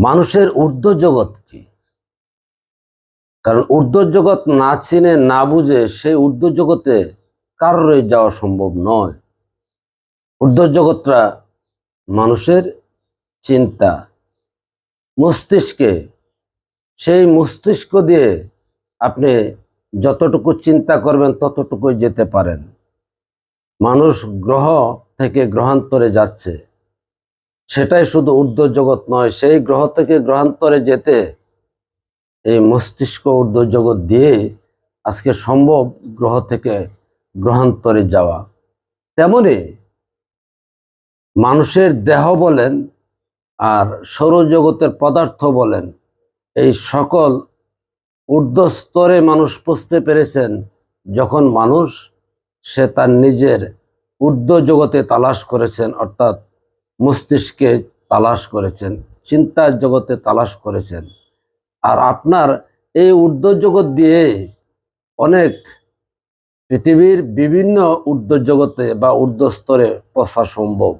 মানুষের ঊর্ধ্ব জগৎ কি? কারণ ঊর্ধ্ব জগৎ না চিনে, না বুঝে সেই ঊর্ধ্ব জগতে কারোরই যাওয়া সম্ভব নয়। ঊর্ধ্ব জগৎটা মানুষের চিন্তা। মস্তিষ্কে, সেই মস্তিষ্ক দিয়ে আপনি যতটুকু চিন্তা করবেন ততটুকুই যেতে পারেন। মানুষ গ্রহ থেকে গ্রহান্তরে যাচ্ছে। সেটাই শুধু ঊর্ধ্ব জগৎ নয়, সেই গ্রহ থেকে গ্রহান্তরে যেতে এই মস্তিষ্ক ঊর্ধ্ব জগৎ দিয়ে আজকে সম্ভব গ্রহ থেকে গ্রহান্তরে যাওয়া। তেমনি মানুষের দেহ বলেন আর সৌরজগতের পদার্থ বলেন, এই সকল ঊর্ধ্ব স্তরে মানুষ পৌঁছতে পেরেছেন যখন মানুষ সে তার নিজের ঊর্ধ্ব জগতে তালাশ করেছেন, অর্থাৎ মস্তিষ্কে তালাশ করেছেন, চিন্তার জগতে তালাশ করেছেন। আর আপনার এই ঊর্ধ্ব জগৎ দিয়ে অনেক পৃথিবীর বিভিন্ন ঊর্ধ্ব জগতে বা ঊর্ধ্ব স্তরে পৌঁছা সম্ভব।